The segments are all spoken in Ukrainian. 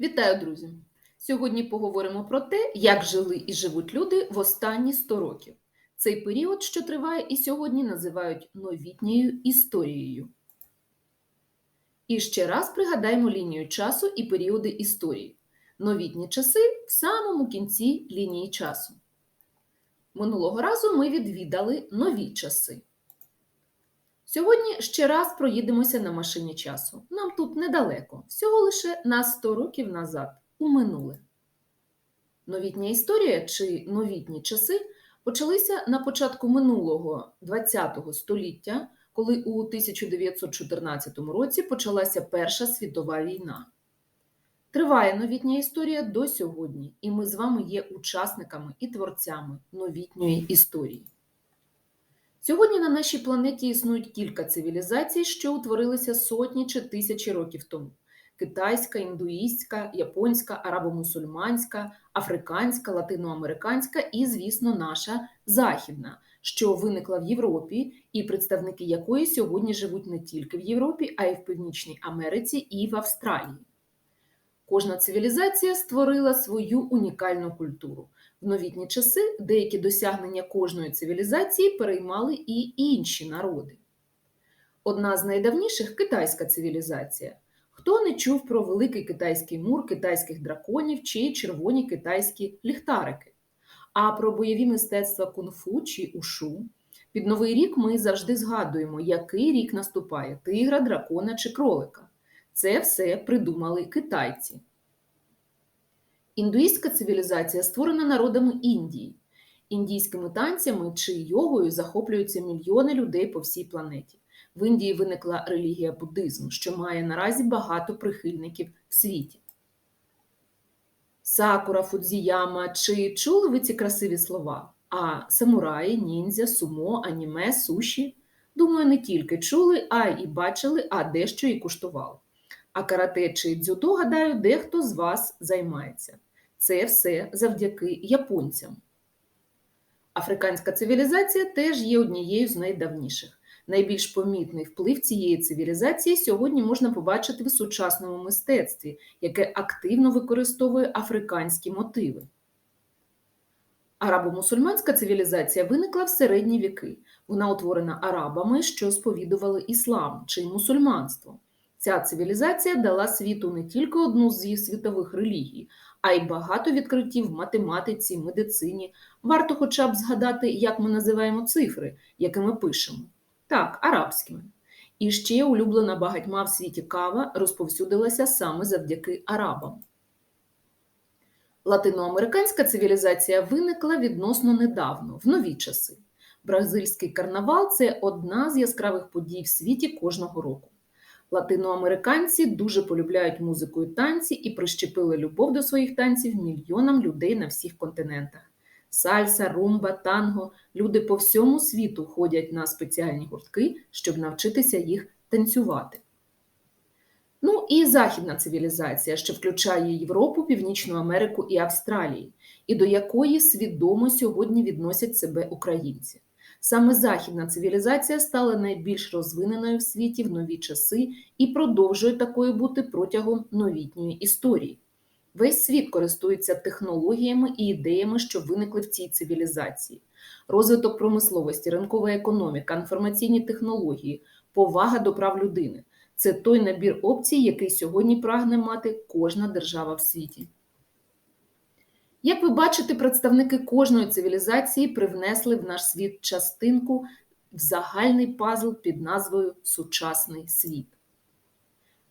Вітаю, друзі! Сьогодні поговоримо про те, як жили і живуть люди в останні 100 років. Цей період, що триває і сьогодні, називають новітньою історією. І ще раз пригадаємо лінію часу і періоди історії. Новітні часи в самому кінці лінії часу. Минулого разу ми відвідали нові часи. Сьогодні ще раз проїдемося на машині часу. Нам тут недалеко, всього лише на 100 років назад, у минуле. Новітня історія чи новітні часи почалися на початку минулого ХХ століття, коли у 1914 році почалася Перша світова війна. Триває новітня історія до сьогодні, і ми з вами є учасниками і творцями новітньої історії. Сьогодні на нашій планеті існують кілька цивілізацій, що утворилися сотні чи тисячі років тому: китайська, індуїстська, японська, арабо-мусульманська, африканська, латиноамериканська і, звісно, наша західна, що виникла в Європі, і представники якої сьогодні живуть не тільки в Європі, а й в Північній Америці і в Австралії. Кожна цивілізація створила свою унікальну культуру. В новітні часи деякі досягнення кожної цивілізації переймали і інші народи. Одна з найдавніших китайська цивілізація. Хто не чув про великий китайський мур китайських драконів чи червоні китайські ліхтарики? А про бойові мистецтва кунг-фу чи ушу? Під новий рік ми завжди згадуємо, який рік наступає тигра, дракона чи кролика. Це все придумали китайці. Індуїстська цивілізація створена народами Індії. Індійськими танцями чи йогою захоплюються мільйони людей по всій планеті. В Індії виникла релігія буддизм, що має наразі багато прихильників в світі. Сакура, Фудзіяма чи чули ви ці красиві слова? А самураї, ніндзя, сумо, аніме, суші? Думаю, не тільки чули, а й бачили, а дещо і куштували. А карате чи дзюдо, гадаю, дехто з вас займається. Це все завдяки японцям. Африканська цивілізація теж є однією з найдавніших. Найбільш помітний вплив цієї цивілізації сьогодні можна побачити в сучасному мистецтві, яке активно використовує африканські мотиви. Арабо-мусульманська цивілізація виникла в середні віки. Вона утворена арабами, що сповідували іслам чи мусульманство. Ця цивілізація дала світу не тільки одну з світових релігій, а й багато відкриттів в математиці, медицині. Варто хоча б згадати, як ми називаємо цифри, якими пишемо. Так, арабськими. І ще улюблена багатьма в світі кава розповсюдилася саме завдяки арабам. Латиноамериканська цивілізація виникла відносно недавно, в нові часи. Бразильський карнавал це одна з яскравих подій в світі кожного року. Латиноамериканці дуже полюбляють музику і танці і прищепили любов до своїх танців мільйонам людей на всіх континентах. Сальса, румба, танго люди по всьому світу ходять на спеціальні гуртки, щоб навчитися їх танцювати. Ну і західна цивілізація, що включає Європу, Північну Америку і Австралію, і до якої свідомо сьогодні відносять себе українці. Саме західна цивілізація стала найбільш розвиненою в світі в нові часи і продовжує такою бути протягом новітньої історії. Весь світ користується технологіями і ідеями, що виникли в цій цивілізації. Розвиток промисловості, ринкова економіка, інформаційні технології, повага до прав людини це той набір опцій, який сьогодні прагне мати кожна держава в світі. Як ви бачите, представники кожної цивілізації привнесли в наш світ частинку в загальний пазл під назвою Сучасний світ.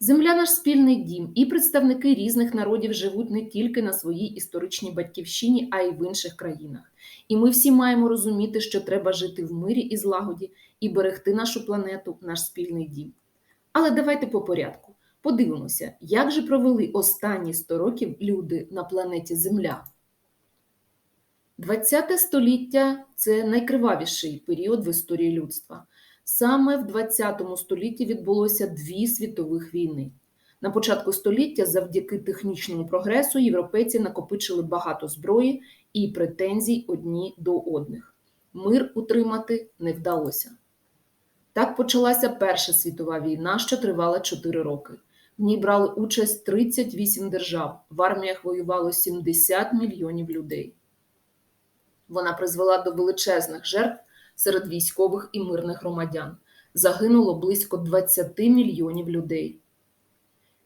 Земля наш спільний дім, і представники різних народів живуть не тільки на своїй історичній батьківщині, а й в інших країнах. І ми всі маємо розуміти, що треба жити в мирі і злагоді і берегти нашу планету, наш спільний дім. Але давайте по порядку. Подивимося, як же провели останні 100 років люди на планеті Земля. ХХ століття це найкривавіший період в історії людства. Саме в ХХ столітті відбулося дві світових війни. На початку століття, завдяки технічному прогресу, європейці накопичили багато зброї і претензій одні до одних. Мир утримати не вдалося. Так почалася Перша світова війна, що тривала 4 роки. В ній брали участь 38 держав. В арміях воювало 70 мільйонів людей. Вона призвела до величезних жертв серед військових і мирних громадян. Загинуло близько 20 мільйонів людей.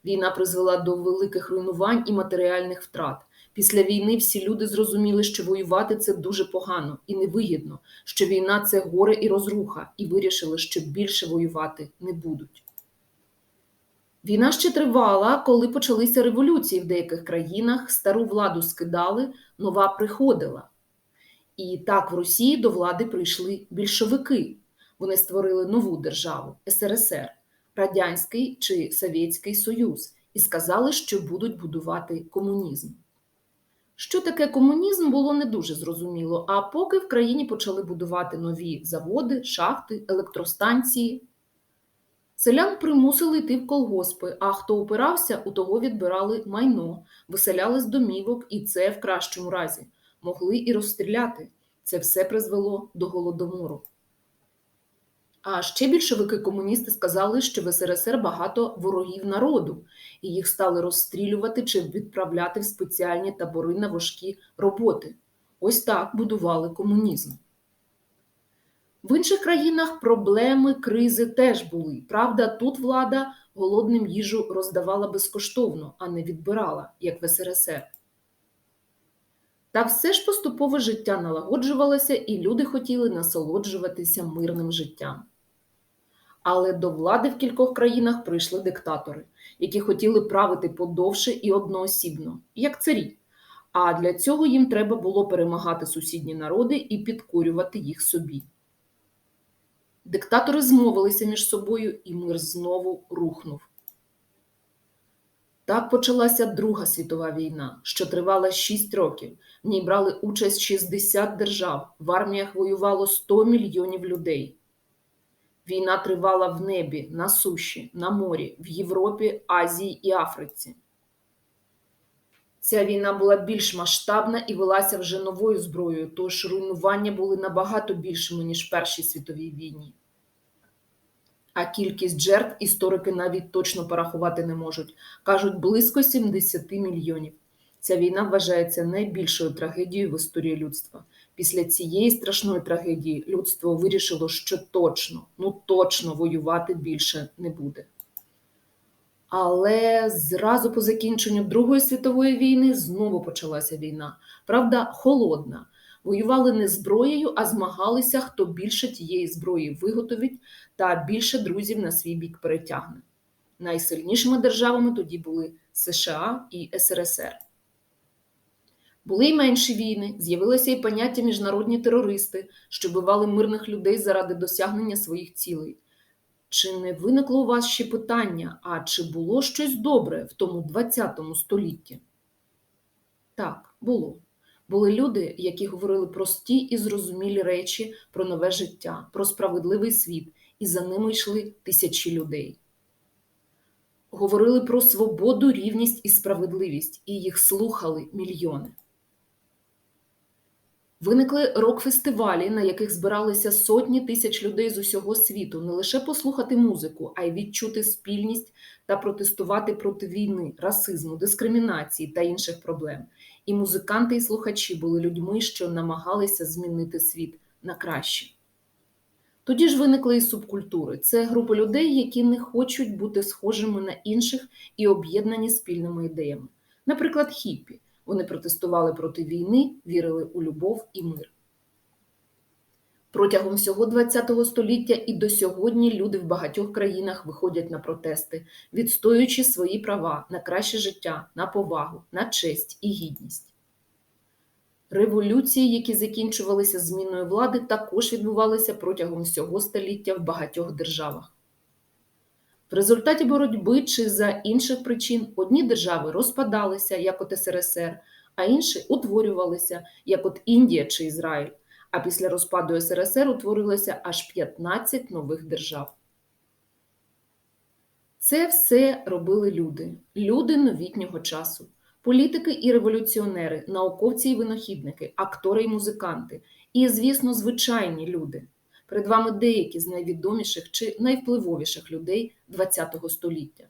Війна призвела до великих руйнувань і матеріальних втрат. Після війни всі люди зрозуміли, що воювати це дуже погано і невигідно, що війна це горе і розруха, і вирішили, що більше воювати не будуть. Війна ще тривала, коли почалися революції в деяких країнах, стару владу скидали, нова приходила. І так в Росії до влади прийшли більшовики. Вони створили нову державу СРСР, Радянський чи Совєтський Союз, і сказали, що будуть будувати комунізм. Що таке комунізм, було не дуже зрозуміло, а поки в країні почали будувати нові заводи, шахти, електростанції. Селян примусили йти в колгоспи, а хто опирався, у того відбирали майно, виселяли з домівок, і це в кращому разі могли і розстріляти. Це все призвело до голодомору. А ще більшовики-комуністи сказали, що в СРСР багато ворогів народу, і їх стали розстрілювати чи відправляти в спеціальні табори на важкі роботи. Ось так будували комунізм. В інших країнах проблеми, кризи теж були. Правда, тут влада голодним їжу роздавала безкоштовно, а не відбирала, як в СРСР. Та все ж поступове життя налагоджувалося, і люди хотіли насолоджуватися мирним життям. Але до влади в кількох країнах прийшли диктатори, які хотіли правити подовше і одноосібно, як царі. А для цього їм треба було перемагати сусідні народи і підкорювати їх собі. Диктатори змовилися між собою, і мир знову рухнув. Так почалася Друга світова війна, що тривала 6 років. В ній брали участь 60 держав, в арміях воювало 100 мільйонів людей. Війна тривала в небі, на суші, на морі, в Європі, Азії і Африці. Ця війна була більш масштабна і велася вже новою зброєю, тож руйнування були набагато більшими, ніж в Першій світовій війні. А кількість жертв історики навіть точно порахувати не можуть. Кажуть, близько 70 мільйонів. Ця війна вважається найбільшою трагедією в історії людства. Після цієї страшної трагедії людство вирішило, що точно, ну точно воювати більше не буде. Але зразу по закінченню Другої світової війни знову почалася війна. Правда, холодна. Воювали не зброєю, а змагалися, хто більше тієї зброї виготовить та більше друзів на свій бік перетягне. Найсильнішими державами тоді були США і СРСР. Були й менші війни, з'явилося і поняття міжнародні терористи, що бивали мирних людей заради досягнення своїх цілей. Чи не виникло у вас ще питання, а чи було щось добре в тому 20 столітті? Так, було. Були люди, які говорили прості і зрозумілі речі про нове життя, про справедливий світ, і за ними йшли тисячі людей. Говорили про свободу, рівність і справедливість, і їх слухали мільйони. Виникли рок-фестивалі, на яких збиралися сотні тисяч людей з усього світу, не лише послухати музику, а й відчути спільність та протестувати проти війни, расизму, дискримінації та інших проблем. І музиканти і слухачі були людьми, що намагалися змінити світ на краще. Тоді ж виникли і субкультури. Це група людей, які не хочуть бути схожими на інших і об'єднані спільними ідеями. Наприклад, хіппі. Вони протестували проти війни, вірили у любов і мир. Протягом всього ХХ століття і до сьогодні люди в багатьох країнах виходять на протести, відстоюючи свої права на краще життя, на повагу, на честь і гідність. Революції, які закінчувалися зміною влади, також відбувалися протягом всього століття в багатьох державах. В результаті боротьби чи за інших причин одні держави розпадалися, як от СРСР, а інші утворювалися, як от Індія чи Ізраїль. А після розпаду СРСР утворилося аж 15 нових держав. Це все робили люди, люди новітнього часу, політики і революціонери, науковці і винахідники, актори і музиканти, і, звісно, звичайні люди. Перед вами деякі з найвідоміших чи найвпливовіших людей ХХ століття.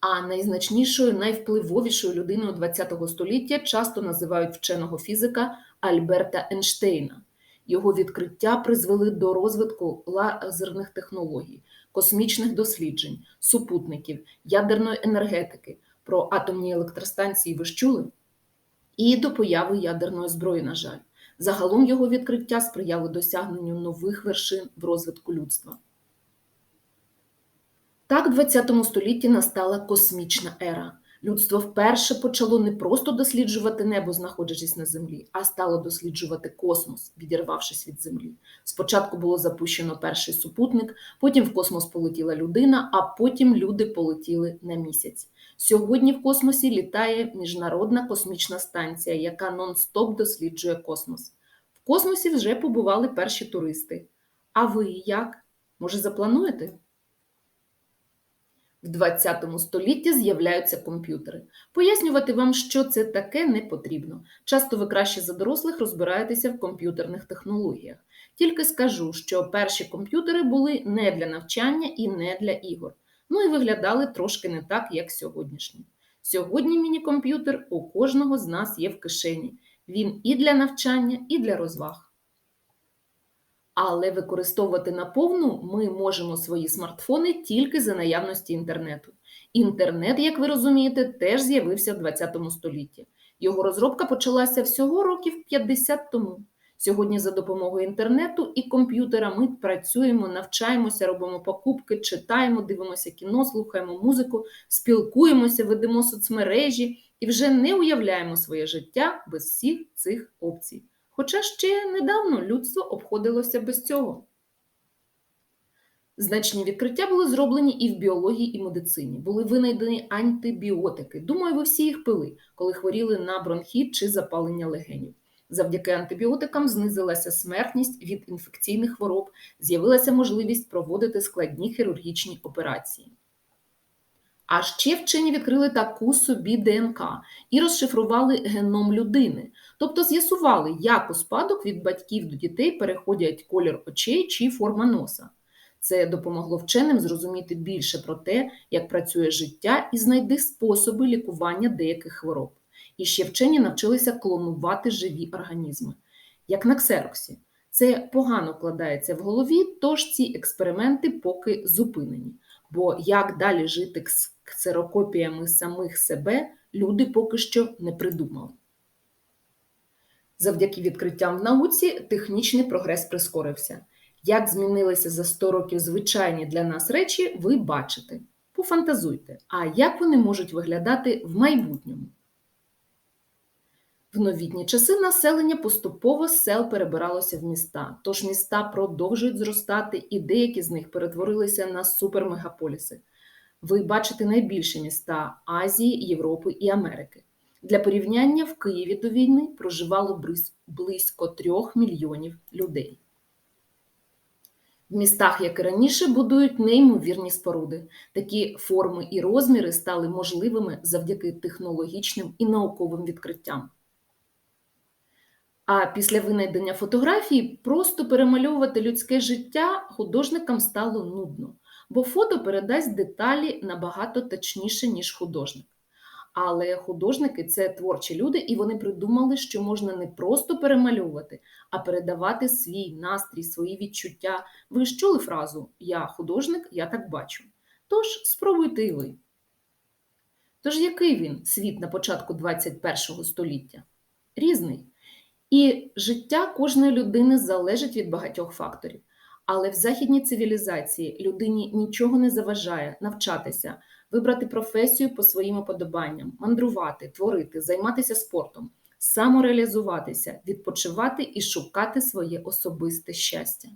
А найзначнішою, найвпливовішою людиною ХХ століття часто називають вченого фізика Альберта Ейнштейна. Його відкриття призвели до розвитку лазерних технологій, космічних досліджень, супутників, ядерної енергетики, про атомні електростанції ви ж чули? І до появи ядерної зброї, на жаль. Загалом його відкриття сприяло досягненню нових вершин в розвитку людства. Так, в ХХ столітті настала космічна ера. Людство вперше почало не просто досліджувати небо, знаходячись на землі, а стало досліджувати космос, відірвавшись від землі. Спочатку було запущено перший супутник, потім в космос полетіла людина, а потім люди полетіли на місяць. Сьогодні в космосі літає Міжнародна космічна станція, яка нон-стоп досліджує космос. В космосі вже побували перші туристи. А ви як? Може, заплануєте? В 20 столітті з'являються комп'ютери. Пояснювати вам, що це таке, не потрібно. Часто ви краще за дорослих розбираєтеся в комп'ютерних технологіях. Тільки скажу, що перші комп'ютери були не для навчання і не для ігор. Ну і виглядали трошки не так, як сьогоднішні. Сьогодні міні-комп'ютер у кожного з нас є в кишені. Він і для навчання, і для розваг. Але використовувати наповну ми можемо свої смартфони тільки за наявності інтернету. Інтернет, як ви розумієте, теж з'явився в 20 столітті. Його розробка почалася всього років 50 тому. Сьогодні за допомогою інтернету і комп'ютера ми працюємо, навчаємося, робимо покупки, читаємо, дивимося кіно, слухаємо музику, спілкуємося, ведемо соцмережі і вже не уявляємо своє життя без всіх цих опцій. Хоча ще недавно людство обходилося без цього. Значні відкриття були зроблені і в біології, і медицині. Були винайдені антибіотики. Думаю, ви всі їх пили, коли хворіли на бронхіт чи запалення легенів. Завдяки антибіотикам знизилася смертність від інфекційних хвороб, з'явилася можливість проводити складні хірургічні операції. А ще вчені відкрили таку собі ДНК і розшифрували геном людини, тобто з'ясували, як у спадок від батьків до дітей переходять колір очей чи форма носа. Це допомогло вченим зрозуміти більше про те, як працює життя, і знайти способи лікування деяких хвороб. І ще вчені навчилися клонувати живі організми, як на ксероксі. Це погано вкладається в голові, тож ці експерименти поки зупинені. Бо як далі жити з ксерокопіями самих себе, люди поки що не придумали. Завдяки відкриттям в науці технічний прогрес прискорився. Як змінилися за 100 років звичайні для нас речі, ви бачите. Пофантазуйте, а як вони можуть виглядати в майбутньому? В новітні часи населення поступово з сел перебиралося в міста, тож міста продовжують зростати, і деякі з них перетворилися на супермегаполіси. Ви бачите найбільші міста Азії, Європи і Америки. Для порівняння в Києві до війни проживало близько трьох мільйонів людей. В містах, як і раніше, будують неймовірні споруди. Такі форми і розміри стали можливими завдяки технологічним і науковим відкриттям. А після винайдення фотографії просто перемальовувати людське життя художникам стало нудно, бо фото передасть деталі набагато точніше, ніж художник. Але художники це творчі люди, і вони придумали, що можна не просто перемальовувати, а передавати свій настрій, свої відчуття. Ви ж чули фразу Я художник, я так бачу. Тож спробуйте і ви. Тож який він світ на початку 21 століття? Різний. І життя кожної людини залежить від багатьох факторів. Але в західній цивілізації людині нічого не заважає навчатися, вибрати професію по своїм уподобанням, мандрувати, творити, займатися спортом, самореалізуватися, відпочивати і шукати своє особисте щастя.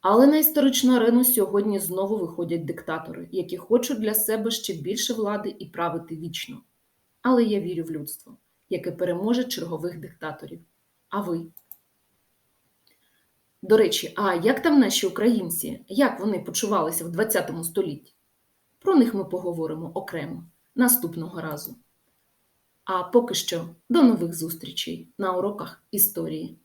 Але на історичну арену сьогодні знову виходять диктатори, які хочуть для себе ще більше влади і правити вічно. Але я вірю в людство яке переможе чергових диктаторів. А ви? До речі, а як там наші українці? Як вони почувалися в ХХ столітті? Про них ми поговоримо окремо наступного разу. А поки що до нових зустрічей на уроках історії.